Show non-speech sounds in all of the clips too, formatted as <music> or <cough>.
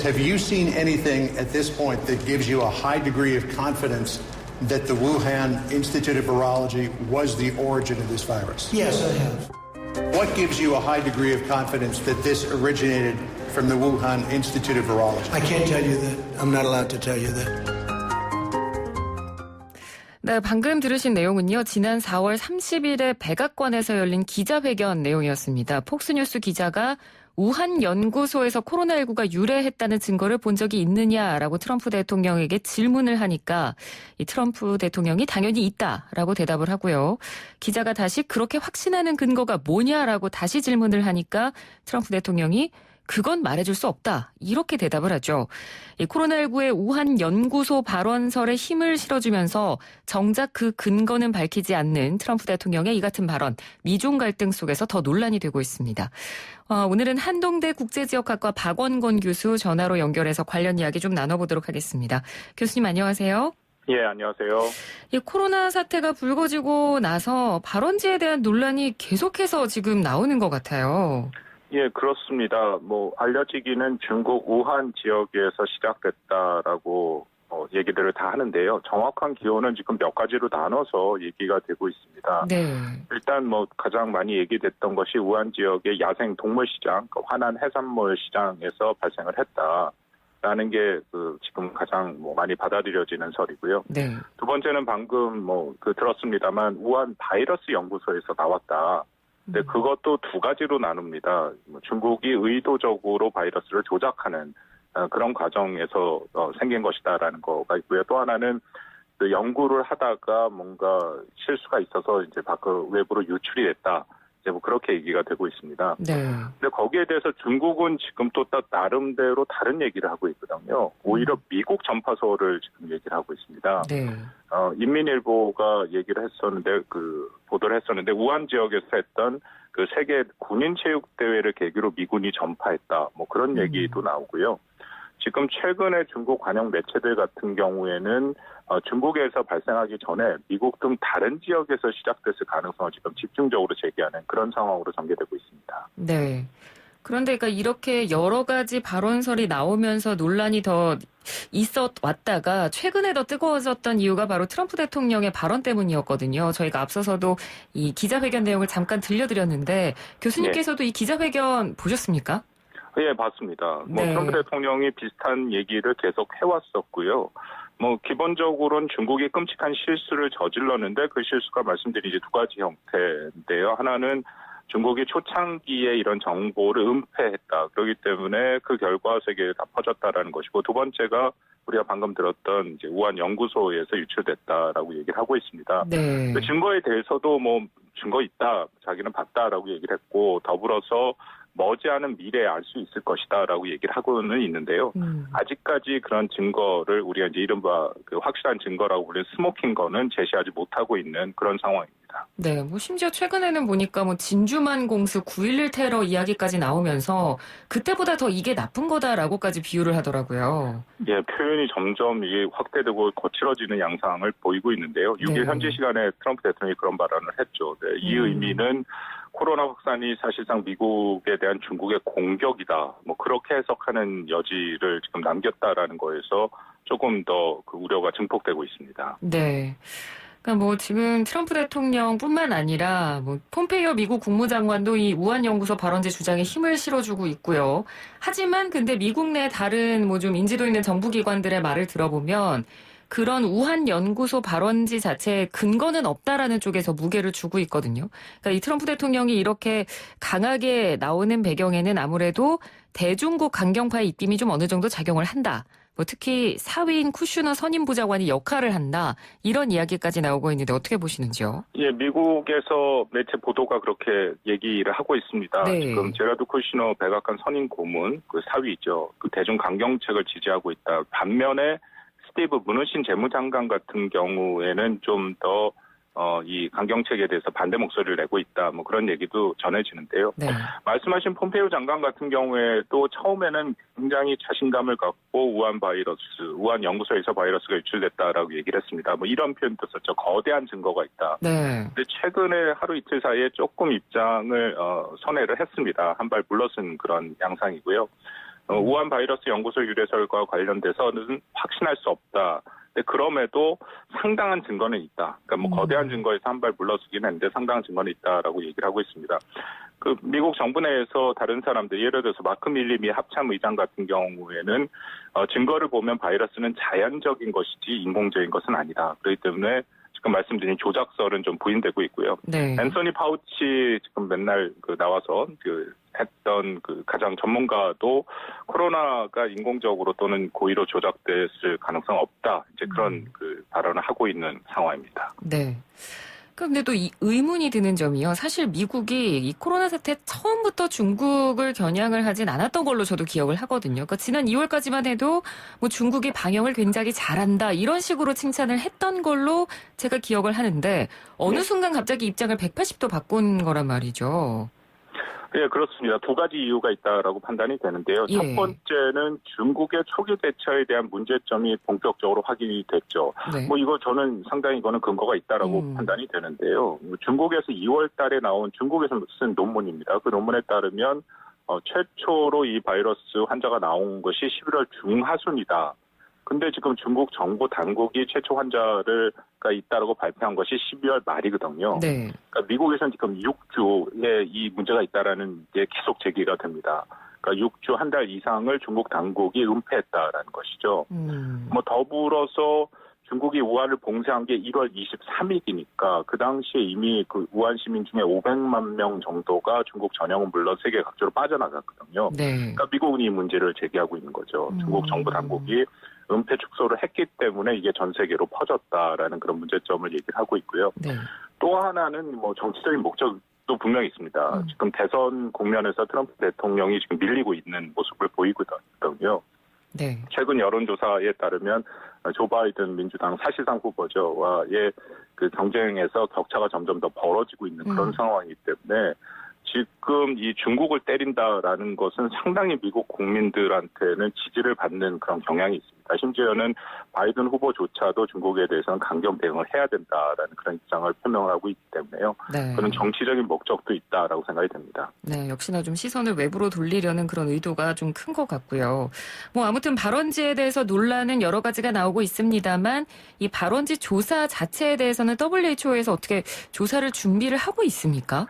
Have you seen anything at this point that gives you a high degree of confidence that the Wuhan Institute of Virology was the origin of this virus? Yes, I have. What gives you a high degree of confidence that this originated from the Wuhan Institute of Virology? I can't tell you that. I'm not allowed to tell you that. 네, 방금 들으신 내용은요. 지난 4월 30일에 백악관에서 열린 기자회견 내용이었습니다. 폭스뉴스 기자가 우한 연구소에서 코로나19가 유래했다는 증거를 본 적이 있느냐라고 트럼프 대통령에게 질문을 하니까 이 트럼프 대통령이 당연히 있다라고 대답을 하고요. 기자가 다시 그렇게 확신하는 근거가 뭐냐라고 다시 질문을 하니까 트럼프 대통령이 그건 말해줄 수 없다. 이렇게 대답을 하죠. 코로나19의 우한 연구소 발언설에 힘을 실어주면서 정작 그 근거는 밝히지 않는 트럼프 대통령의 이 같은 발언, 미중 갈등 속에서 더 논란이 되고 있습니다. 어, 오늘은 한동대 국제지역학과 박원곤 교수 전화로 연결해서 관련 이야기 좀 나눠보도록 하겠습니다. 교수님 안녕하세요. 예, 안녕하세요. 이 코로나 사태가 불거지고 나서 발언지에 대한 논란이 계속해서 지금 나오는 것 같아요. 예, 그렇습니다. 뭐 알려지기는 중국 우한 지역에서 시작됐다라고 어, 얘기들을 다 하는데요. 정확한 기호는 지금 몇 가지로 나눠서 얘기가 되고 있습니다. 네. 일단 뭐 가장 많이 얘기됐던 것이 우한 지역의 야생 동물 시장, 그 화난 해산물 시장에서 발생을 했다라는 게 그 지금 가장 뭐 많이 받아들여지는 설이고요. 네. 두 번째는 방금 뭐 그 들었습니다만 우한 바이러스 연구소에서 나왔다. 근데 그것도 두 가지로 나눕니다. 뭐 중국이 의도적으로 바이러스를 조작하는 어, 그런 과정에서 어, 생긴 것이다라는 거가 있고요. 또 하나는 그 연구를 하다가 뭔가 실수가 있어서 이제 밖 외부로 유출이 됐다. 이제 뭐 그렇게 얘기가 되고 있습니다. 네. 근데 거기에 대해서 중국은 지금 또 나름대로 다른 얘기를 하고 있거든요. 오히려 미국 전파소를 지금 얘기를 하고 있습니다. 네. 어, 인민일보가 얘기를 했었는데 그 보도를 했었는데 우한 지역에서 했던 그 세계 군인 체육 대회를 계기로 미군이 전파했다. 뭐 그런 얘기도 나오고요. 지금 최근에 중국 관영 매체들 같은 경우에는 어, 중국에서 발생하기 전에 미국 등 다른 지역에서 시작됐을 가능성을 지금 집중적으로 제기하는 그런 상황으로 전개되고 있습니다. 네. 그런데 그러니까 이렇게 여러 가지 발언설이 나오면서 논란이 더 있어 왔다가 최근에 더 뜨거워졌던 이유가 바로 트럼프 대통령의 발언 때문이었거든요. 저희가 앞서서도 이 기자회견 내용을 잠깐 들려드렸는데 교수님께서도 이 기자회견 보셨습니까? 예, 봤습니다. 뭐 네. 트럼프 대통령이 비슷한 얘기를 계속 해왔었고요. 뭐 기본적으로는 중국이 끔찍한 실수를 저질렀는데 그 실수가 말씀드린 이제 두 가지 형태인데요. 하나는 중국이 초창기에 이런 정보를 은폐했다. 그렇기 때문에 그 결과 세계에 다 퍼졌다라는 것이고 두 번째가 우리가 방금 들었던 이제 우한 연구소에서 유출됐다라고 얘기를 하고 있습니다. 네. 그 증거에 대해서도 뭐 증거 있다, 자기는 봤다라고 얘기를 했고 더불어서 머지않은 미래에 알 수 있을 것이다라고 얘기를 하고는 있는데요. 음. 아직까지 그런 증거를 우리가 이제 이른바 그 확실한 증거라고 불리는 스모킹 거는 제시하지 못하고 있는 그런 상황입니다. 네, 뭐 심지어 최근에는 보니까 뭐 진주만 공수 9.11 테러 이야기까지 나오면서 그때보다 더 이게 나쁜 거다라고까지 비유를 하더라고요. 예, 표현이 점점 이게 확대되고 거칠어지는 양상을 보이고 있는데요. 6일 네. 현지 시간에 트럼프 대통령이 그런 발언을 했죠. 네, 이 음. 의미는 코로나 확산이 사실상 미국에 대한 중국의 공격이다. 뭐 그렇게 해석하는 여지를 지금 남겼다라는 거에서 조금 더 그 우려가 증폭되고 있습니다. 네. 그러니까 뭐 지금 트럼프 대통령뿐만 아니라 뭐 폼페이오 미국 국무장관도 이 우한 연구소 발언제 주장에 힘을 실어주고 있고요. 하지만 근데 미국 내 다른 뭐 좀 인지도 있는 정부 기관들의 말을 들어보면 그런 우한 연구소 발언지 자체에 근거는 없다라는 쪽에서 무게를 주고 있거든요. 그러니까 이 트럼프 대통령이 이렇게 강하게 나오는 배경에는 아무래도 대중국 강경파의 입김이 좀 어느 정도 작용을 한다. 뭐 특히 사위인 쿠슈너 선임 부장관이 역할을 한다. 이런 이야기까지 나오고 있는데 어떻게 보시는지요? 예, 미국에서 매체 보도가 그렇게 얘기를 하고 있습니다. 네. 지금 제라드 쿠시너 백악관 선임 고문 그 사위죠. 그 대중 강경책을 지지하고 있다. 반면에 스티브 무누신 재무장관 같은 경우에는 좀더 어, 이 강경책에 대해서 반대 목소리를 내고 있다. 뭐 그런 얘기도 전해지는데요. 네. 말씀하신 폼페이오 장관 같은 경우에도 처음에는 굉장히 자신감을 갖고 우한 바이러스, 우한 연구소에서 바이러스가 유출됐다라고 얘기를 했습니다. 뭐 이런 표현도 썼죠. 거대한 증거가 있다. 네. 근데 최근에 하루 이틀 사이에 조금 입장을 어, 선회를 했습니다. 한 발 물러선 그런 양상이고요. 어, 우한 바이러스 연구소 유래설과 관련돼서는 확신할 수 없다. 근데 그럼에도 상당한 증거는 있다. 그러니까 뭐 음. 거대한 증거에서 한 발 물러서긴 했는데 상당한 증거는 있다라고 얘기를 하고 있습니다. 그 미국 정부 내에서 다른 사람들 예를 들어서 마크 밀리 미 합참 의장 같은 경우에는 어, 증거를 보면 바이러스는 자연적인 것이지 인공적인 것은 아니다. 그렇기 때문에 지금 말씀드린 조작설은 좀 부인되고 있고요. 네. 앤서니 파우치 지금 맨날 그 나와서 그 했던 그 가장 전문가도 코로나가 인공적으로 또는 고의로 조작됐을 가능성 없다. 이제 그런 음. 그 발언을 하고 있는 상황입니다. 네. 그런데 또이 의문이 드는 점이요. 사실 미국이 이 코로나 사태 처음부터 중국을 겨냥을 하진 않았던 걸로 저도 기억을 하거든요. 그러니까 지난 2월까지만 해도 뭐 중국이 방역을 굉장히 잘한다 이런 식으로 칭찬을 했던 걸로 제가 기억을 하는데 어느 네. 순간 갑자기 입장을 180도 바꾼 거란 말이죠. 예, 그렇습니다. 두 가지 이유가 있다라고 판단이 되는데요. 예. 첫 번째는 중국의 초기 대처에 대한 문제점이 본격적으로 확인이 됐죠. 네. 뭐 이거 저는 상당히 이거는 근거가 있다라고 음. 판단이 되는데요. 뭐 중국에서 2월 달에 나온 중국에서 쓴 논문입니다. 그 논문에 따르면 어, 최초로 이 바이러스 환자가 나온 것이 11월 중하순이다. 근데 지금 중국 정부 당국이 최초 환자가 있다라고 발표한 것이 12월 말이거든요. 네. 그러니까 미국에서는 지금 6주에 이 문제가 있다라는 게 계속 제기가 됩니다. 그러니까 6주 한 달 이상을 중국 당국이 은폐했다라는 것이죠. 음. 뭐 더불어서 중국이 우한을 봉쇄한 게 1월 23일이니까 그 당시에 이미 그 우한 시민 중에 500만 명 정도가 중국 전역은 물론 세계 각지로 빠져나갔거든요. 네. 그러니까 미국은 이 문제를 제기하고 있는 거죠. 음. 중국 정부 당국이 은폐 축소를 했기 때문에 이게 전 세계로 퍼졌다라는 그런 문제점을 얘기를 하고 있고요. 네. 또 하나는 뭐 정치적인 목적도 분명히 있습니다. 음. 지금 대선 국면에서 트럼프 대통령이 지금 밀리고 있는 모습을 보이거든요. 네. 최근 여론조사에 따르면 조 바이든 민주당 사실상 후보죠와의 그 경쟁에서 격차가 점점 더 벌어지고 있는 그런 음. 상황이기 때문에 지금 이 중국을 때린다라는 것은 상당히 미국 국민들한테는 지지를 받는 그런 경향이 있습니다. 심지어는 바이든 후보조차도 중국에 대해서는 강경 대응을 해야 된다라는 그런 입장을 표명을 하고 있기 때문에요. 네. 그런 정치적인 목적도 있다라고 생각이 됩니다. 네, 역시나 좀 시선을 외부로 돌리려는 그런 의도가 좀 큰 것 같고요. 뭐 아무튼 발원지에 대해서 논란은 여러 가지가 나오고 있습니다만 이 발원지 조사 자체에 대해서는 WHO에서 어떻게 조사를 준비를 하고 있습니까?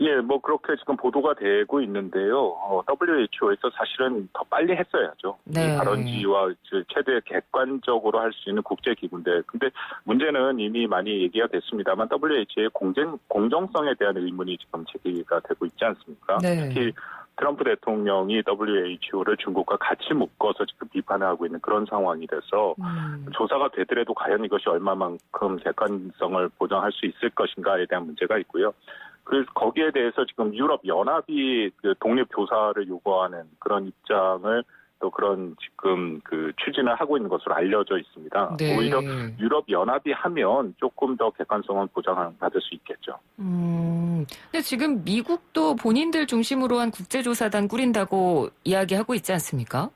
예, 뭐 그렇게 지금 보도가 되고 있는데요. 어, WHO에서 사실은 더 빨리 했어야죠. 네. 발원지와 저 최대 객관적으로 할 수 있는 국제기구인데, 근데 문제는 이미 많이 얘기가 됐습니다만 WHO의 공정 공정성에 대한 의문이 지금 제기가 되고 있지 않습니까? 네. 특히 트럼프 대통령이 WHO를 중국과 같이 묶어서 지금 비판을 하고 있는 그런 상황이 돼서 음, 조사가 되더라도 과연 이것이 얼마만큼 객관성을 보장할 수 있을 것인가에 대한 문제가 있고요. 그 거기에 대해서 지금 유럽 연합이 그 독립 조사를 요구하는 그런 입장을 또 그런 지금 그 추진을 하고 있는 것으로 알려져 있습니다. 네. 오히려 유럽 연합이 하면 조금 더 객관성을 보장받을 수 있겠죠. 음, 근데 지금 미국도 본인들 중심으로 한 국제조사단 꾸린다고 이야기하고 있지 않습니까?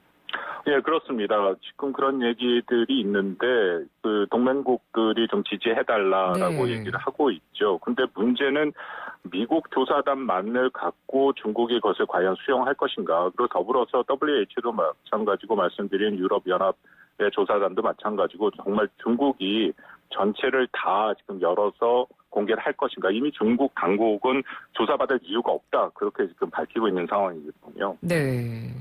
예, 그렇습니다. 지금 그런 얘기들이 있는데 그 동맹국들이 좀 지지해달라라고 네. 얘기를 하고 있죠. 근데 문제는 미국 조사단 만을 갖고 중국이 그것을 과연 수용할 것인가. 그리고 더불어서 WHO도 마찬가지고 말씀드린 유럽연합의 조사단도 마찬가지고 정말 중국이 전체를 다 지금 열어서 공개를 할 것인가. 이미 중국 당국은 조사받을 이유가 없다. 그렇게 지금 밝히고 있는 상황이거든요. 네.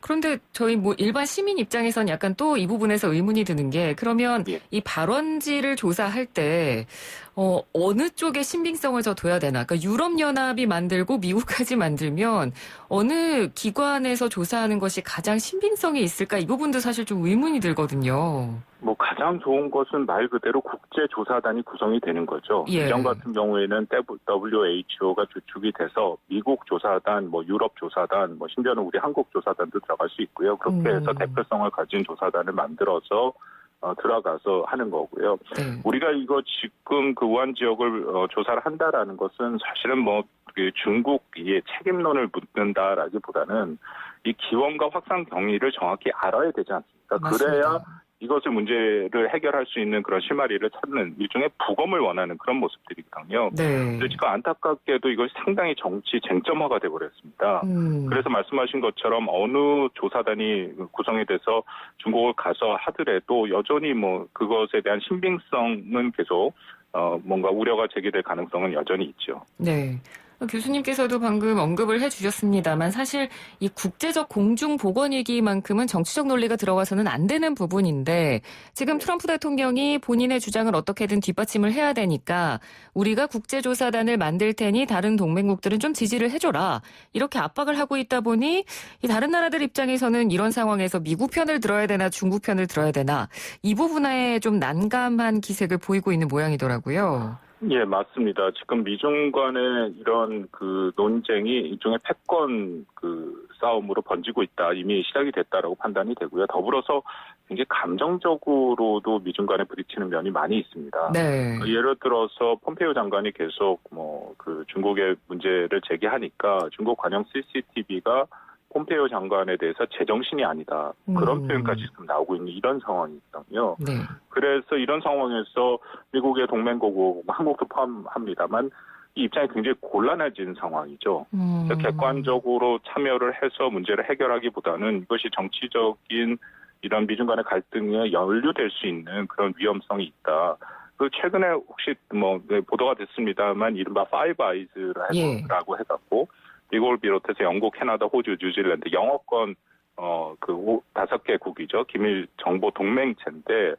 그런데 저희 뭐 일반 시민 입장에선 약간 또 이 부분에서 의문이 드는 게 그러면 예. 이 발원지를 조사할 때 어, 어느 쪽에 신빙성을 더 둬야 되나? 그러니까 유럽연합이 만들고 미국까지 <laughs> 만들면 어느 기관에서 조사하는 것이 가장 신빙성이 있을까? 이 부분도 사실 좀 의문이 들거든요. 뭐 가장 좋은 것은 말 그대로 국제 조사단이 구성이 되는 거죠. 예. 이전 같은 경우에는 WHO가 주축이 돼서 미국 조사단, 뭐 유럽 조사단, 뭐 심지어는 우리 한국 조사단도 들어갈 수 있고요. 그렇게 음. 해서 대표성을 가진 조사단을 만들어서 어, 들어가서 하는 거고요. 네. 우리가 이거 지금 그 우한 지역을 어, 조사를 한다라는 것은 사실은 뭐 그 중국의 책임론을 묻는다라기보다는 이 기원과 확산 경위를 정확히 알아야 되지 않습니까? 그래야 맞습니다. 이것을 문제를 해결할 수 있는 그런 실마리를 찾는 일종의 부검을 원하는 그런 모습들이거든요. 네. 근데 지금 안타깝게도 이걸 상당히 정치 쟁점화가 돼버렸습니다. 음. 그래서 말씀하신 것처럼 어느 조사단이 구성이 돼서 중국을 가서 하더라도 여전히 뭐 그것에 대한 신빙성은 계속 어 뭔가 우려가 제기될 가능성은 여전히 있죠. 네. 교수님께서도 방금 언급을 해주셨습니다만 사실 이 국제적 공중 보건 위기만큼은 정치적 논리가 들어가서는 안 되는 부분인데 지금 트럼프 대통령이 본인의 주장을 어떻게든 뒷받침을 해야 되니까 우리가 국제조사단을 만들 테니 다른 동맹국들은 좀 지지를 해줘라 이렇게 압박을 하고 있다 보니 이 다른 나라들 입장에서는 이런 상황에서 미국 편을 들어야 되나 중국 편을 들어야 되나 이 부분에 좀 난감한 기색을 보이고 있는 모양이더라고요. 예, 맞습니다. 지금 미중 간의 이런 그 논쟁이 일종의 패권 그 싸움으로 번지고 있다. 이미 시작이 됐다라고 판단이 되고요. 더불어서 굉장히 감정적으로도 미중 간에 부딪히는 면이 많이 있습니다. 네. 그 예를 들어서 폼페이오 장관이 계속 뭐 그 중국의 문제를 제기하니까 중국 관영 CCTV가 폼페이오 장관에 대해서 제정신이 아니다. 그런 음. 표현까지 지금 나오고 있는 이런 상황이거든요. 네. 그래서 이런 상황에서 미국의 동맹국고 한국도 포함합니다만 이 입장이 굉장히 곤란해진 상황이죠. 음. 객관적으로 참여를 해서 문제를 해결하기보다는 이것이 정치적인 이런 미중 간의 갈등에 연루될 수 있는 그런 위험성이 있다. 그 최근에 혹시 뭐 네, 보도가 됐습니다만 이른바 파이브 아이즈라고 예. 해갖고 미국을 비롯해서 영국, 캐나다, 호주, 뉴질랜드 영어권 어그 다섯 개국이죠. 기밀 정보 동맹체인데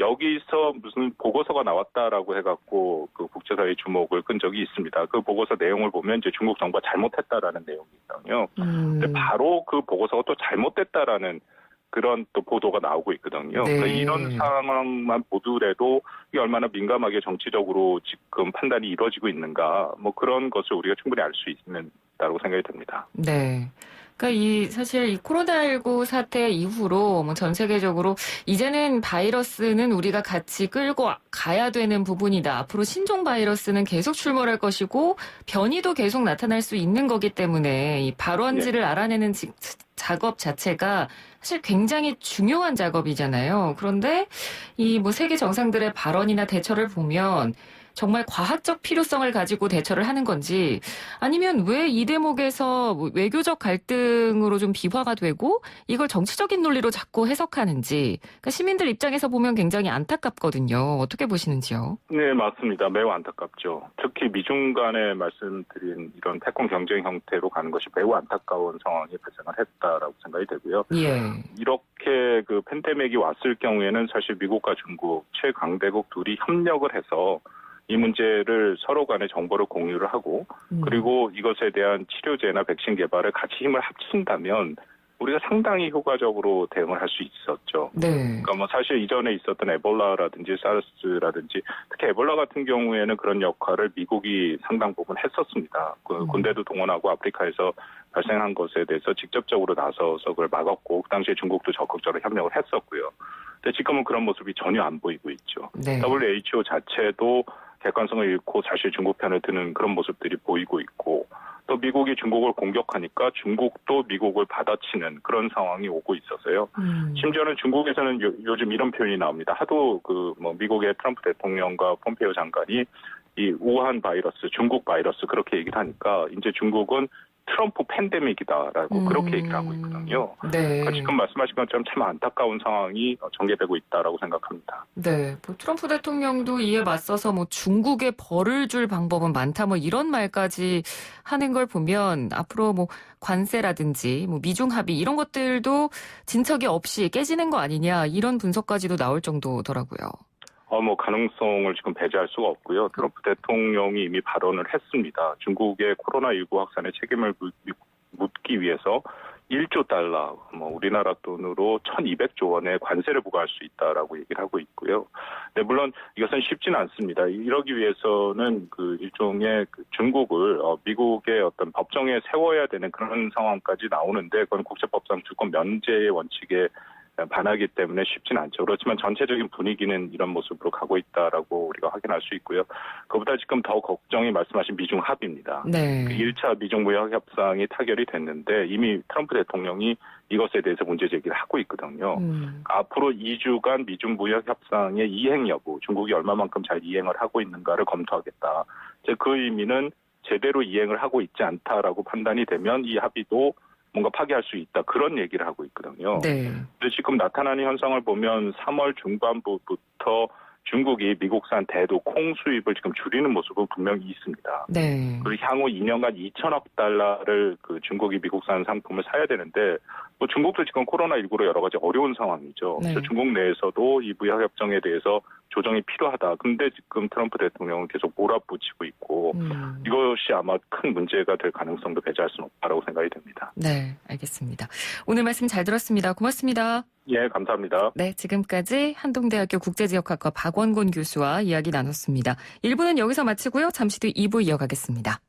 여기서 무슨 보고서가 나왔다라고 해갖고 그 국제사회 주목을 끈 적이 있습니다. 그 보고서 내용을 보면 이제 중국 정부가 잘못했다라는 내용이거든요. 음. 근데 바로 그 보고서가 또 잘못됐다라는 그런 또 보도가 나오고 있거든요. 네. 그러니까 이런 상황만 보더라도 이게 얼마나 민감하게 정치적으로 지금 판단이 이루어지고 있는가, 뭐 그런 것을 우리가 충분히 알 수 있는 다고 생각이 듭니다. 네. 그러니까 이 사실 이 코로나19 사태 이후로 뭐 전 세계적으로 이제는 바이러스는 우리가 같이 끌고 가야 되는 부분이다. 앞으로 신종 바이러스는 계속 출몰할 것이고 변이도 계속 나타날 수 있는 거기 때문에 이 발원지를 알아내는 지- 작업 자체가 사실 굉장히 중요한 작업이잖아요. 그런데 이 뭐 세계 정상들의 발언이나 대처를 보면 정말 과학적 필요성을 가지고 대처를 하는 건지 아니면 왜 이 대목에서 뭐 외교적 갈등으로 좀 비화가 되고 이걸 정치적인 논리로 자꾸 해석하는지 그러니까 시민들 입장에서 보면 굉장히 안타깝거든요. 어떻게 보시는지요? 네, 맞습니다. 매우 안타깝죠. 특히 미중 간에 말씀드린 이런 패권 경쟁 형태로 가는 것이 매우 안타까운 상황이 발생을 했다라고 생각이 되고요. 예. 이렇게 그 팬데믹이 왔을 경우에는 사실 미국과 중국 최강대국 둘이 협력을 해서 이 문제를 서로 간에 정보를 공유를 하고 음. 그리고 이것에 대한 치료제나 백신 개발을 같이 힘을 합친다면 우리가 상당히 효과적으로 대응을 할 수 있었죠. 네. 그러니까 뭐 사실 이전에 있었던 에볼라라든지 사르스라든지 특히 에볼라 같은 경우에는 그런 역할을 미국이 상당 부분 했었습니다. 그 음. 군대도 동원하고 아프리카에서 발생한 것에 대해서 직접적으로 나서서 그걸 막았고 그 당시에 중국도 적극적으로 협력을 했었고요. 근데 지금은 그런 모습이 전혀 안 보이고 있죠. 네. WHO 자체도 객관성을 잃고 사실 중국 편을 드는 그런 모습들이 보이고 있고 또 미국이 중국을 공격하니까 중국도 미국을 받아치는 그런 상황이 오고 있어서요. 음. 심지어는 중국에서는 요, 즘 이런 표현이 나옵니다. 하도 그 뭐 미국의 트럼프 대통령과 폼페이오 장관이 이 우한 바이러스, 중국 바이러스 그렇게 얘기를 하니까 이제 중국은 트럼프 팬데믹이다라고 그렇게 얘기를 하고 있거든요. 네. 그러니까 지금 말씀하신 것처럼 참 안타까운 상황이 전개되고 있다라고 생각합니다. 네. 뭐 트럼프 대통령도 이에 맞서서 뭐 중국에 벌을 줄 방법은 많다 뭐 이런 말까지 하는 걸 보면 앞으로 뭐 관세라든지 뭐 미중 합의 이런 것들도 진척이 없이 깨지는 거 아니냐 이런 분석까지도 나올 정도더라고요. 어, 뭐, 가능성을 지금 배제할 수가 없고요. 트럼프 대통령이 이미 발언을 했습니다. 중국의 코로나19 확산의 책임을 묻- 묻기 위해서 1조 달러, 뭐, 우리나라 돈으로 1200조 원의 관세를 부과할 수 있다라고 얘기를 하고 있고요. 네, 물론 이것은 쉽지는 않습니다. 이러기 위해서는 그 일종의 그 중국을 어, 미국의 어떤 법정에 세워야 되는 그런 상황까지 나오는데 그건 국제법상 주권 면제의 원칙에 반하기 때문에 쉽지는 않죠. 그렇지만 전체적인 분위기는 이런 모습으로 가고 있다라고 우리가 확인할 수 있고요. 그보다 지금 더 걱정이 말씀하신 미중 합의입니다. 네. 그 1차 미중 무역 협상이 타결이 됐는데 이미 트럼프 대통령이 이것에 대해서 문제 제기를 하고 있거든요. 음. 앞으로 2주간 미중 무역 협상의 이행 여부, 중국이 얼마만큼 잘 이행을 하고 있는가를 검토하겠다. 그 의미는 제대로 이행을 하고 있지 않다라고 판단이 되면 이 합의도 뭔가 파기할 수 있다. 그런 얘기를 하고 있거든요. 네. 근데 지금 나타나는 현상을 보면 3월 중반부부터 중국이 미국산 대도 콩 수입을 지금 줄이는 모습은 분명히 있습니다. 네. 그리고 향후 2년간 2천억 달러를 그 중국이 미국산 상품을 사야 되는데 뭐 중국도 지금 코로나 19로 여러 가지 어려운 상황이죠. 네. 그래서 중국 내에서도 이 무역 협정에 대해서 조정이 필요하다. 근데 지금 트럼프 대통령은 계속 몰아붙이고 있고 음. 이것이 아마 큰 문제가 될 가능성도 배제할 수는 없다라고 생각이 됩니다. 네, 알겠습니다. 오늘 말씀 잘 들었습니다. 고맙습니다. 예, 감사합니다. 네, 지금까지 한동대학교 국제지역학과 박원곤 교수와 이야기 나눴습니다. 1부는 여기서 마치고요. 잠시 뒤 2부 이어가겠습니다.